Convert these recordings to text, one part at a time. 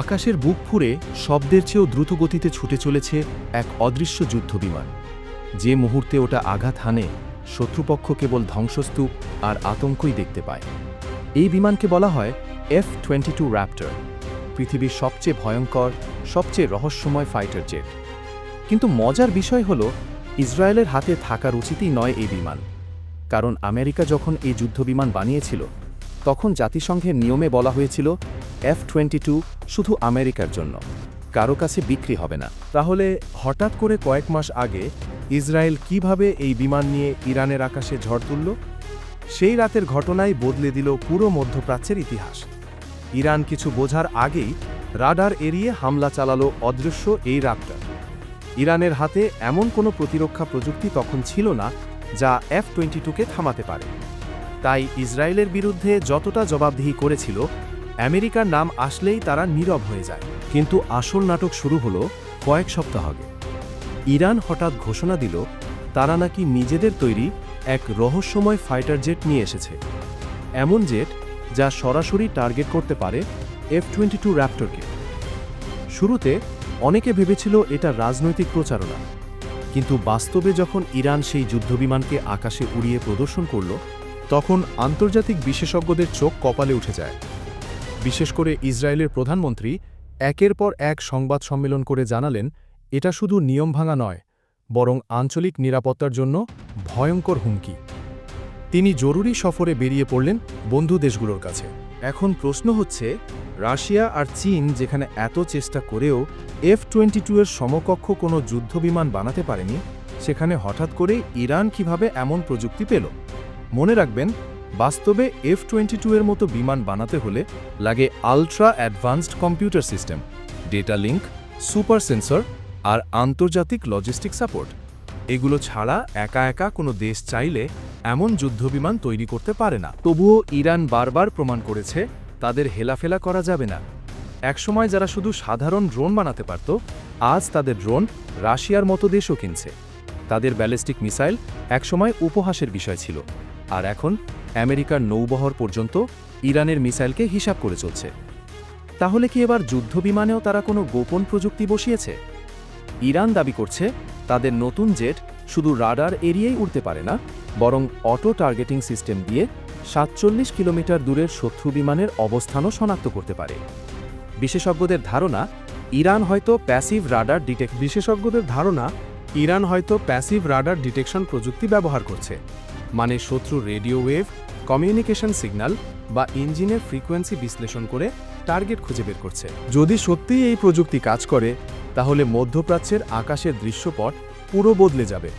আকাশের বুক ফুঁড়ে শব্দের চেয়েও দ্রুত গতিতে ছুটে চলেছে এক অদৃশ্য যুদ্ধবিমান। যে মুহূর্তে ওটা আঘাত হানে, শত্রুপক্ষ কেবল ধ্বংসস্তূপ আর আতঙ্কই দেখতে পায়। এই বিমানকে বলা হয় এফ টোয়েন্টি টু র্যাপ্টার পৃথিবীর সবচেয়ে ভয়ঙ্কর, সবচেয়ে রহস্যময় ফাইটার জেট কিন্তু মজার বিষয় হল, ইসরায়েলের হাতে থাকার উচিতই নয় এই বিমান। কারণ আমেরিকা যখন এই যুদ্ধবিমান বানিয়েছিল, তখন জাতিসংঘের নিয়মে বলা হয়েছিল এফ টোয়েন্টি টু শুধু আমেরিকার জন্য। কারও কাছে বিক্রি হবে না। তাহলে হঠাৎ করে কয়েক মাস আগে ইসরায়েল কীভাবে এই বিমান নিয়ে ইরানের আকাশে ঝড় তুলল? সেই রাতের ঘটনাই বদলে দিল পুরো মধ্যপ্রাচ্যের ইতিহাস। ইরান কিছু বোঝার আগেই রাডার এড়িয়ে হামলা চালালো অদৃশ্য এই রাতটা। ইরানের হাতে এমন কোনো প্রতিরক্ষা প্রযুক্তি তখন ছিল না যা এফ টোয়েন্টি টুকে থামাতে পারে। তাই ইসরায়েলের বিরুদ্ধে যতটা জবাবদিহি করেছিল আমেরিকার নাম আসলেই তারা নীরব হয়ে যায়। কিন্তু আসল নাটক শুরু হলো কয়েক সপ্তাহ আগে। ইরান হঠাৎ ঘোষণা দিল, তারা নাকি নিজেদের তৈরি এক রহস্যময় ফাইটার জেট নিয়ে এসেছে। এমন জেট যা সরাসরি টার্গেট করতে পারে এফ টোয়েন্টি টু র্যাপ্টরকে। শুরুতে অনেকে ভেবেছিল এটা রাজনৈতিক প্রচারণা। কিন্তু বাস্তবে যখন ইরান সেই যুদ্ধবিমানকে আকাশে উড়িয়ে প্রদর্শন করল, তখন আন্তর্জাতিক বিশেষজ্ঞদের চোখ কপালে উঠে যায়। বিশেষ করে ইসরায়েলের প্রধানমন্ত্রী একের পর এক সংবাদ সম্মেলন করে জানালেন, এটা শুধু নিয়ম ভাঙা নয়, বরং আঞ্চলিক নিরাপত্তার জন্য ভয়ঙ্কর হুমকি। তিনি জরুরি সফরে বেরিয়ে পড়লেন বন্ধু দেশগুলোর কাছে। এখন প্রশ্ন হচ্ছে, রাশিয়া আর চীন যেখানে এত চেষ্টা করেও এফ টোয়েন্টি টু এর সমকক্ষ কোনো যুদ্ধবিমান বানাতে পারেনি, সেখানে হঠাৎ করে ইরান কীভাবে এমন প্রযুক্তি পেল? মনে রাখবেন বাস্তবে এফ টোয়েন্টি টু এর মতো বিমান বানাতে হলে লাগে ultra advanced computer system data link super sensor আর আন্তর্জাতিক লজিস্টিক সাপোর্ট এগুলো ছাড়া একা একা কোনো দেশ চাইলে এমন যুদ্ধবিমান তৈরি করতে পারে না। তবুও ইরান বারবার প্রমাণ করেছে তাদের হেলাফেলা করা যাবে না। একসময় যারা শুধু সাধারণ ড্রোন বানাতে পারত, আজ তাদের ড্রোন রাশিয়ার মতো দেশও কিনছে। তাদের ব্যালিস্টিক মিসাইল একসময় উপহাসের বিষয় ছিল। আর এখন আমেরিকার নৌবহর পর্যন্ত ইরানের মিসাইলকে হিসাব করে চলছে। তাহলে কি এবার যুদ্ধবিমানেও তারা কোনো গোপন প্রযুক্তি বসিয়েছে? ইরান দাবি করছে তাদের নতুন জেট শুধু রাডার এরিয়েই উড়তে পারে না, বরং অটো টার্গেটিং সিস্টেম দিয়ে সাতচল্লিশ কিলোমিটার দূরের শত্রু বিমানের অবস্থানও শনাক্ত করতে পারে। বিশেষজ্ঞদের ধারণা, ইরান হয়তো প্যাসিভ রাডার ডিটেক্ট বিশেষজ্ঞদের ধারণা, ইরান হয়তো প্যাসিভ রাডার ডিটেকশন প্রযুক্তি ব্যবহার করছে। মানে শত্রু রেডিও ওয়েভ, কমিউনিকেশন সিগন্যাল বা ইঞ্জিনের ফ্রিকোয়েন্সি বিশ্লেষণ করে টার্গেট খুঁজে বের করছে। যদি সত্যিই এই প্রযুক্তি কাজ করে, তাহলে মধ্যপ্রাচ্যের আকাশের দৃশ্যপট পুরো বদলে যাবে।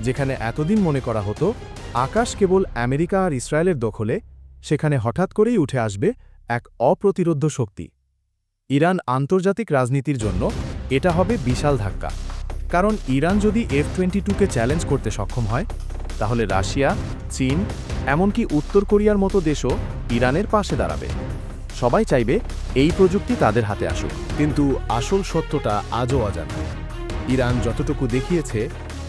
যেখানে এতদিন মনে করা হতো, আকাশ কেবল আমেরিকা আর ইসরায়েলের দখলে, সেখানে হঠাৎ করেই উঠে আসবে এক অপ্রতিরোধ্য শক্তি। ইরান আন্তর্জাতিক রাজনীতির জন্য এটা হবে বিশাল ধাক্কা। কারণ ইরান যদি এফ টোয়েন্টি টুকে চ্যালেঞ্জ করতে সক্ষম হয় তাহলে রাশিয়া, চীন, এমনকি উত্তর কোরিয়ার মতো দেশও ইরানের পাশে দাঁড়াবে। সবাই চাইবে এই প্রযুক্তি তাদের হাতে আসুক। কিন্তু আসল সত্যটা আজও অজানা। ইরান যতটুকু দেখিয়েছে,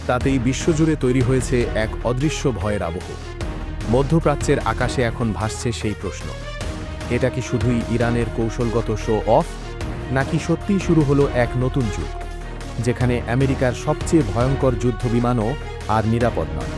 তাতেই বিশ্বজুড়ে তৈরি হয়েছে এক অদৃশ্য ভয়ের আবহ। মধ্যপ্রাচ্যের আকাশে এখন ভাসছে সেই প্রশ্ন। এটা কি শুধুই ইরানের কৌশলগত শো অফ নাকি সত্যিই শুরু হলো এক নতুন যুগ, যেখানে আমেরিকার সবচেয়ে ভয়ঙ্কর যুদ্ধবিমানও আর নিরাপদ নয়?